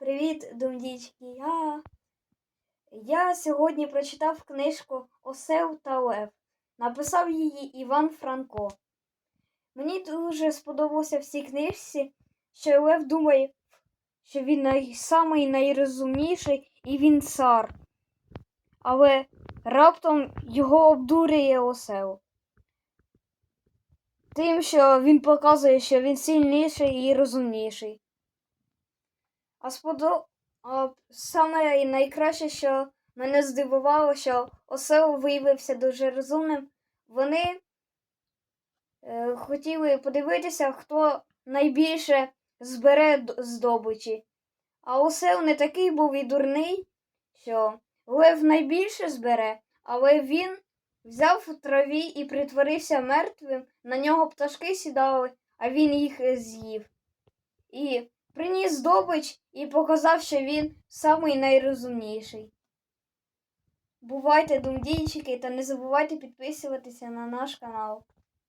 Привіт, думдічки. Я... Я сьогодні прочитав книжку Осел та Лев. Написав її Іван Франко. Мені дуже сподобався в цій книжці, що Лев думає, що він най... найрозумніший і він цар. Але раптом його обдурює осел. Тим, що він показує, що він сильніший і розумніший. А сподо... а саме найкраще, що мене здивувало, що осел виявився дуже розумним. Вони е, хотіли подивитися, хто найбільше збере здобичі. А осел не такий був і дурний, що лев найбільше збере, але він взяв у траві і притворився мертвим, на нього пташки сідали, а він їх з'їв. І приніс здобич і показав, що він самий найрозумніший. Бувайте, думдійчики, та не забувайте підписуватися на наш канал.